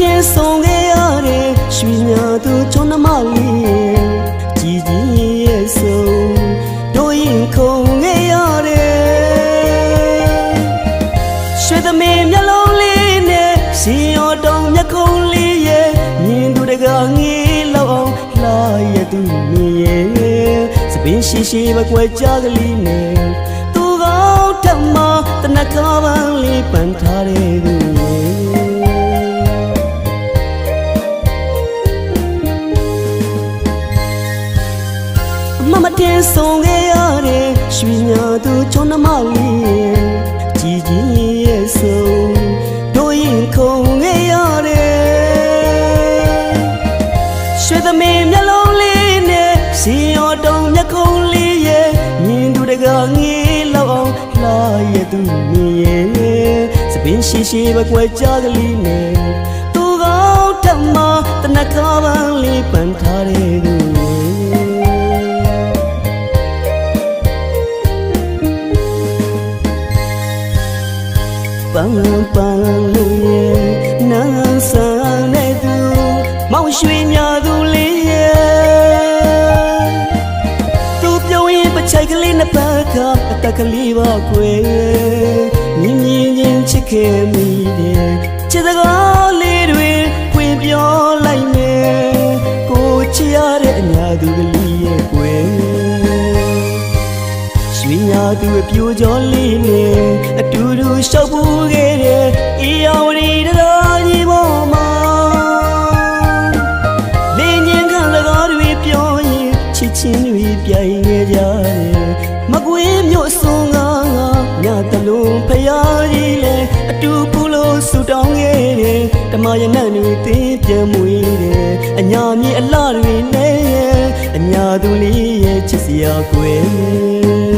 တင်ဆောင်ခဲ့ရတဲ့ရွှေမြသူချွန်မလေးကြည်ကြည်ရဲ့ဆုံးတို့ရင်ခုန်ခဲ့ရတဲ့ရွှေသမီးမျက်လုံးလေးနဲ့ရှင်ရတော်မျက်ခုံးလေးရဲ့မြင်သူတကာငေးလောက်လှရသူမြည်ရဲ့စပင်းရှိရှိမကွယ်ကြကလေးနဲ့သူကောင်းထမတနကားပန်းလေးပန်ထားတဲ့သူရဲ့ သူချွန်နှမလေးရဲ့ကြည်ကြီးရဲ့ဆုံးတို့ရင်ခုံခဲ့ရတဲ့ရွှေသမီးမျက်လုံးလေးနဲ့စီရောတုံမျက်ခုံးလေးရဲ့မြင်သူတကငေးလောက်အောင်လှရဲ့သူမြင်ရဲ့စပင်းရှိရှိပဲကွယ်ကြကလေးနဲ့သူကောင်းထမတနခါပန်းလေးပန်ထားတဲ့သူ ပန်းပန်းလို့ရဲ့နန်းဆန်တဲ့သူမောင်ရွှေညာသူလေးရဲ့သူပြုံးရင်ပချိုက်ကလေးနှစ်ပတ်ကအတက်ကလေးပါကွယ်မြင်မြင်ချင်းချစ်ခဲ့မိတယ်ချစ်စကားလေးတွေဖွင့်ပြောလိုက်မယ်ကိုချစ်ရတဲ့အညာသူကလေး ညာသူအပြိုကြောလေးနဲ့အတူတူရှောက်ပူခဲ့တဲ့အေယာဝတီတရားကြီးပေါ်မှာလင်းညင်ခံစကားတွေပြောရင်ချစ်ချင်းတွေပြိုင်နေကြတယ်မကွေးမြို့စွန်ကငါညတလုံးဖရာကြီးလဲအတူပူလို့ဆူတောင်းခဲ့တယ်ဓမ္မရနံ့တွေသင်ပြန်မွေးတယ်အညာမြေအလှတွေနဲ့အညာသူလေးရဲ့ချစ်စရာကွယ်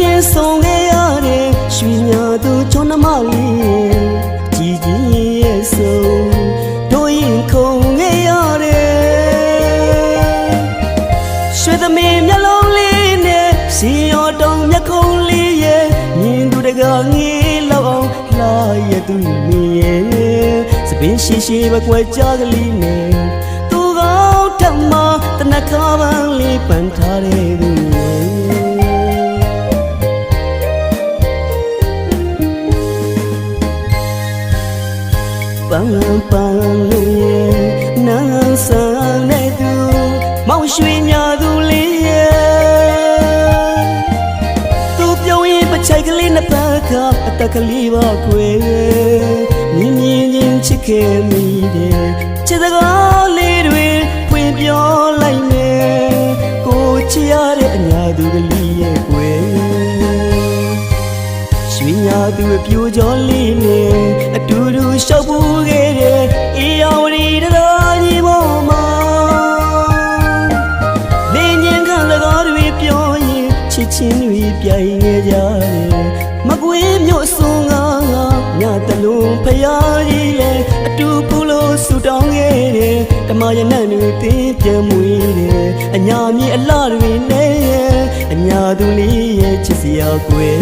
တင်ဆုံးခဲ့ရတဲ့ရွှေညာသူချွန်နှမလေးကြည်ကြီးရဲ့ဆုံးတို့ရင်ခုံခဲ့ရတဲ့ရွှေသမီးမျက်လုံးလေးနဲ့စီရောတုံမျက်ခုံးလေးရဲ့မြင်သူတကငေးလောက်အောင်လှရဲ့သူမြင်ရဲ့စပင်းရှိရှိပဲကွယ်ကြကလေးနဲ့သူကောင်းထမတနခါပန်းလေးပန်ထားတဲ့သူရဲ့ ပန်းပန်းလို့ရဲ့နန်းဆန်တဲ့သူမောင်ရွှေညာသူလေးရဲ့သူပြုံးရင်ပချိုက်ကလေးနှစ်ပတ်ကအတက်ကလေးပါကွယ်မြင်မြင်ချင်းချစ်ခဲ့မိတယ်ချစ်စကားလေးတွေဖွင့်ပြောလိုက်မယ်ကိုချစ်ရတဲ့အညာသူကလေးရဲ့ကွယ်ရွှေညာသူအပြိုကြောလေးနဲ့အတူတူ ရှောက်ပူခဲ့တဲ့အေယာဝတီတရားကြီးပေါ်မှာလင်းညင်ခံစကားတွေပြောရင်ချစ်ချင်းတွေပြိုင်နေကြတယ်မကွေးမြို့စွန်ကငါညတလုံးဖရာကြီးလဲအတူပူလို့ဆူတောင်းခဲ့တယ်ဓမ္မရနံ့တွေသင်ပြန်မွေးတယ်အညာမြေအလှတွေနဲ့အညာသူလေးရဲ့ချစ်စရာကွယ်